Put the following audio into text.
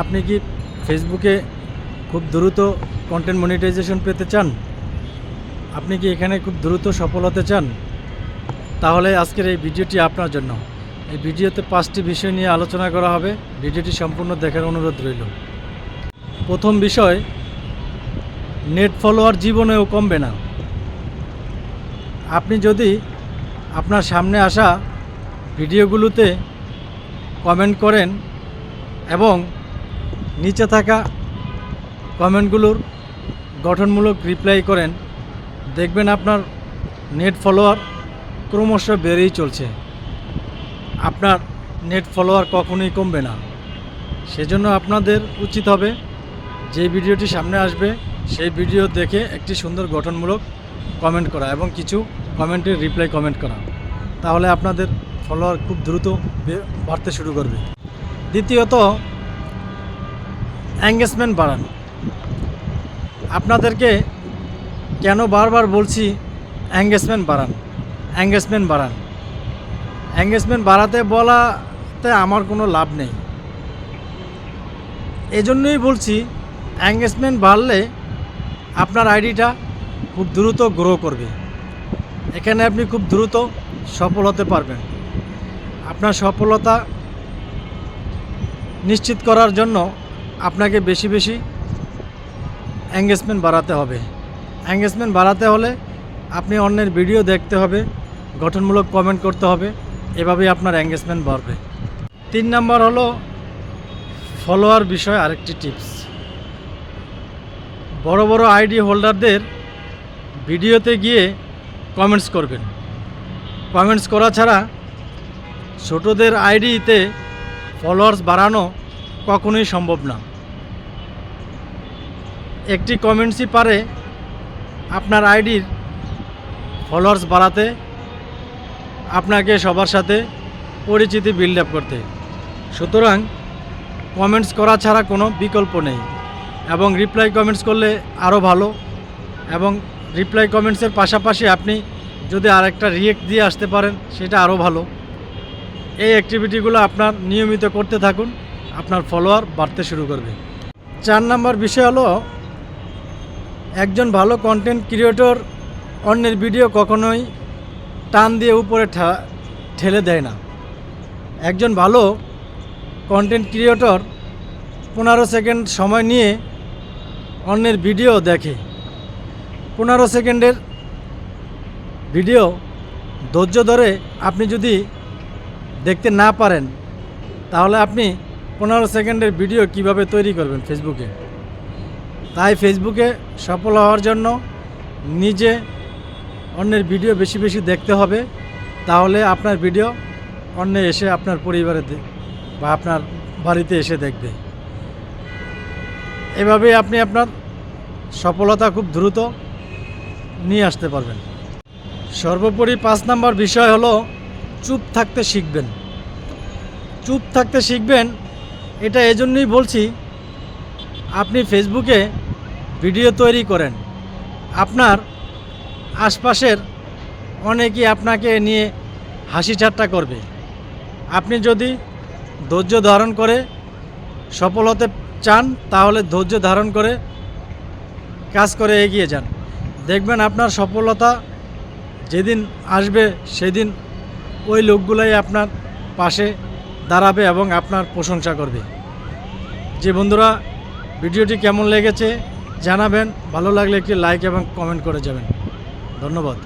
আপনি কি ফেসবুকে খুব দ্রুত কন্টেন্ট মনিটাইজেশন পেতে চান? আপনি কি এখানে খুব দ্রুত সফল হতে চান? তাহলে আজকের এই ভিডিওটি আপনার জন্য। এই ভিডিওতে পাঁচটি বিষয় নিয়ে আলোচনা করা হবে। ভিডিওটি সম্পূর্ণ দেখার অনুরোধ রইল। প্রথম বিষয় নেট ফলোয়ার জীবনেও কমবে না। আপনি যদি আপনার সামনে আসা ভিডিওগুলোতে কমেন্ট করেন এবং নিচে থাকা কমেন্টগুলোর গঠনমূলক রিপ্লাই করেন। দেখবেন আপনার নেট ফলোয়ার ক্রমশ বেড়েই চলছে। আপনার নেট ফলোয়ার কখনোই কমবে না। সেজন্য আপনাদের উচিত হবে যে ভিডিওটি সামনে আসবে, সেই ভিডিও দেখে একটি সুন্দর গঠনমূলক কমেন্ট করা এবং কিছু কমেন্টের রিপ্লাই কমেন্ট করা। তাহলে আপনাদের ফলোয়ার খুব দ্রুত বাড়তে শুরু করবে। দ্বিতীয়ত এঙ্গেজমেন্ট বাড়ান। আপনাদেরকে কেন বারবার বলছি এঙ্গেজমেন্ট বাড়ান এঙ্গেজমেন্ট বাড়ান। এঙ্গেজমেন্ট বাড়াতে বলাতে আমার কোনো লাভ নেই। এজন্যই বলছি এঙ্গেজমেন্ট বাড়লে আপনার আইডিটা খুব দ্রুত গ্রো করবে। এখানে আপনি খুব দ্রুত সফল হতে পারবেন। আপনার সফলতা নিশ্চিত করার জন্য আপনাকে বেশি বেশি এঙ্গেজমেন্ট বাড়াতে হবে। এঙ্গেজমেন্ট বাড়াতে হলে আপনি অন্যের ভিডিও দেখতে হবে, গঠনমূলক কমেন্ট করতে হবে, এভাবেই আপনার এঙ্গেজমেন্ট বাড়বে। তিন নম্বর হলো ফলোয়ার বিষয় আরেকটি টিপস বড় বড় আইডি হোল্ডারদের ভিডিওতে গিয়ে কমেন্টস করবেন। কমেন্টস করা ছাড়া ছোটদের আইডিতে ফলোয়ার্স বাড়ানো কখনোই সম্ভব না। একটি কমেন্টসই পারে, আপনার আইডির ফলোয়ার্স বাড়াতে, আপনাকে সবার সাথে পরিচিতি বিল্ড আপ করতে। সুতরাং কমেন্টস করা ছাড়া কোনো বিকল্প নেই এবং রিপ্লাই কমেন্টস করলে আরও ভালো এবং রিপ্লাই কমেন্টসের পাশাপাশি আপনি যদি আরেকটা রিয়েক্ট দিয়ে আসতে পারেন, সেটা আরও ভালো। এই অ্যাক্টিভিটিগুলো আপনার নিয়মিত করতে থাকুন। আপনার ফলোয়ার বাড়তে শুরু করবে। চার নাম্বার বিষয় হলো, একজন ভালো কন্টেন্ট ক্রিয়েটর অন্যের ভিডিও কখনোই টান দিয়ে উপরে ঠেলে দেয় না। একজন ভালো কন্টেন্ট ক্রিয়েটর পনেরো সেকেন্ড সময় নিয়ে অন্যের ভিডিও দেখে। পনেরো সেকেন্ডের ভিডিও ধৈর্য ধরে আপনি যদি দেখতে না পারেন, তাহলে আপনি পনেরো সেকেন্ডের ভিডিও কীভাবে তৈরি করবেন ফেসবুকে তাই ফেসবুকে সফল হওয়ার জন্য নিজে অন্যের ভিডিও বেশি বেশি দেখতে হবে। তাহলে আপনার ভিডিও অন্য এসে আপনার পরিবারে বা আপনার বাড়িতে এসে দেখবে। এভাবেই আপনি আপনার সফলতা খুব দ্রুত নিয়ে আসতে পারবেন। সর্বোপরি পাঁচ নাম্বার বিষয় হলো চুপ থাকতে শিখবেন। চুপ থাকতে শিখবেন এটা এজন্যই বলছি, আপনি ফেসবুকে ভিডিও তৈরি করেন। আপনার আশপাশের অনেকেই আপনাকে নিয়ে হাসি ঠাট্টা করবে। আপনি যদি ধৈর্য ধারণ করে সফল হতে চান, তাহলে ধৈর্য ধারণ করে কাজ করে এগিয়ে যান। দেখবেন আপনার সফলতা যেদিন আসবে, সেদিন ওই লোকগুলাই আপনার পাশে দাঁড়াবে এবং আপনার প্রশংসা করবে। যে বন্ধুরা, ভিডিওটি কেমন লেগেছে জানাবেন, ভালো লাগলে একটি লাইক এবং কমেন্ট করে যাবেন। ধন্যবাদ।